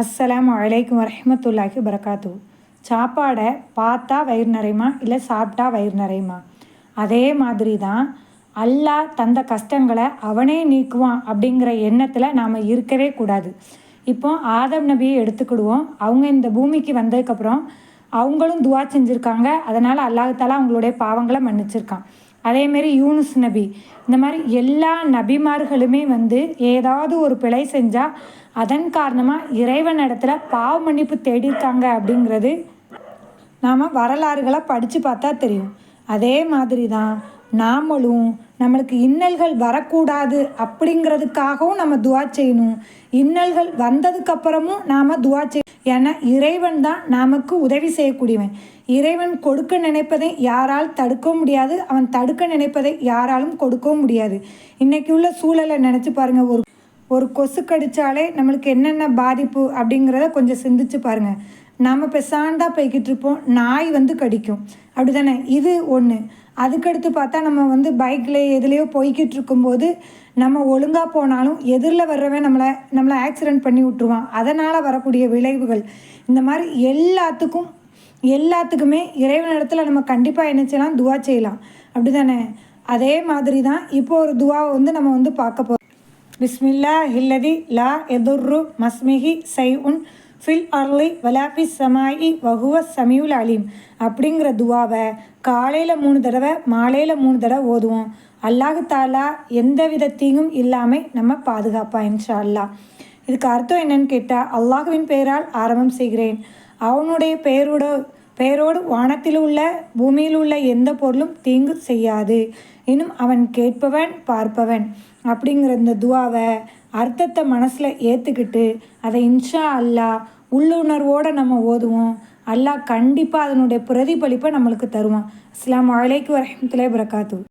அஸ்ஸலாம் வலைக்கும் வரமத்துல்லாஹி வரகாத்து சாப்பாடை பார்த்தா வயிறு நிறையுமா? இல்லை சாப்பிட்டா வயிறு நிறையுமா? அதே மாதிரி தான் அல்லாஹ் தந்த கஷ்டங்களை அவனே நீக்குவான் அப்படிங்கிற எண்ணத்தில் நாம் இருக்கவே கூடாது. இப்போ ஆதம் நபியை எடுத்துக்கிடுவோம். அவங்க இந்த பூமிக்கு வந்ததுக்கப்புறம் அவங்களும் துவா செஞ்சுருக்காங்க. அதனால் அல்லாஹால அவங்களுடைய பாவங்களை மன்னிச்சிருக்கான். அதேமாரி யூனுஸ் நபி. இந்த மாதிரி எல்லா நபிமார்களுமே வந்து ஏதாவது ஒரு பிழை செஞ்சால் அதன் காரணமாக இறைவன் இடத்துல பாவ மன்னிப்பு தேடியிருக்காங்க அப்படிங்கிறது நாம் வரலாறுகளை படித்து பார்த்தா தெரியும். அதே மாதிரி தான் நாமளும் நம்மளுக்கு இன்னல்கள் வரக்கூடாது அப்படிங்கிறதுக்காகவும் நம்ம துவா செய்யணும். இன்னல்கள் வந்ததுக்கப்புறமும் நாம் துவா செய் ஏன்னா இறைவன் தான் நமக்கு உதவி செய்யக்கூடியவன். இறைவன் கொடுக்க நினைப்பதை யாரால் தடுக்கவும் முடியாது அவன் தடுக்க நினைப்பதை யாராலும் கொடுக்கவும் முடியாது. இன்றைக்கி உள்ள சூழலை நினச்சி பாருங்கள் ஒரு ஒரு கொசு கடித்தாலே நம்மளுக்கு என்னென்ன பாதிப்பு அப்படிங்கிறத கொஞ்சம் சிந்திச்சு பாருங்கள் நம்ம பெசாண்டாக போய்கிட்டு இருப்போம். நாய் வந்து கடிக்கும். அப்படி தானே இது ஒன்று அதுக்கடுத்து பார்த்தா நம்ம வந்து பைக்கில் எதுலேயோ போய்கிட்டு இருக்கும்போது நம்ம ஒழுங்காக போனாலும் எதிரில் வர்றவன் நம்மளை நம்மளை ஆக்சிடெண்ட் பண்ணி விட்ருவான் அதனால் வரக்கூடிய விளைவுகள். இந்த மாதிரி எல்லாத்துக்கும் எல்லாத்துக்குமே இறைவனிடத்தில் நம்ம கண்டிப்பாக என்ன செய்யலாம்? துவா செய்யலாம். அப்படி தானே அதே மாதிரி தான் இப்போ ஒரு துவாவை வந்து நம்ம வந்து பார்க்க போகிறோம் பிஸ்மில்லா ஹில்லதி லா எதுர்ரு மஸ்மிஹி சை உன் ஃபில் அர்லி வலாபி சமாயி வகுவ சமியுல் அலீம் அப்படிங்கிற துவாவை காலையில் மூணு தடவை மாலையில் மூணு தடவை ஓதுவோம் அல்லாஹு தாலா எந்த வித தீங்கும் இல்லாமல் நம்ம பாதுகாப்பா இன்ஷா அல்லா இதுக்கு அர்த்தம் என்னன்னு கேட்டால் அல்லாஹுவின் பெயரால் ஆரம்பம் செய்கிறேன் அவனுடைய பெயரோட பெயரோடு வானத்தில் உள்ள பூமியில் உள்ள எந்த பொருளும் தீங்கு செய்யாது. இன்னும் அவன் கேட்பவன் பார்ப்பவன். அப்படிங்கிற இந்த துவாவை அர்த்தத்தை மனசில் ஏற்றுக்கிட்டு அதை இன்ஷா அல்லா உள்ளுணர்வோடு நம்ம ஓதுவோம். அல்லாஹ் கண்டிப்பாக அதனுடைய பிரதிபலிப்பை நம்மளுக்கு தருவான். அஸ்லாம் வலைக்கு வரமத்துல வரகாத்து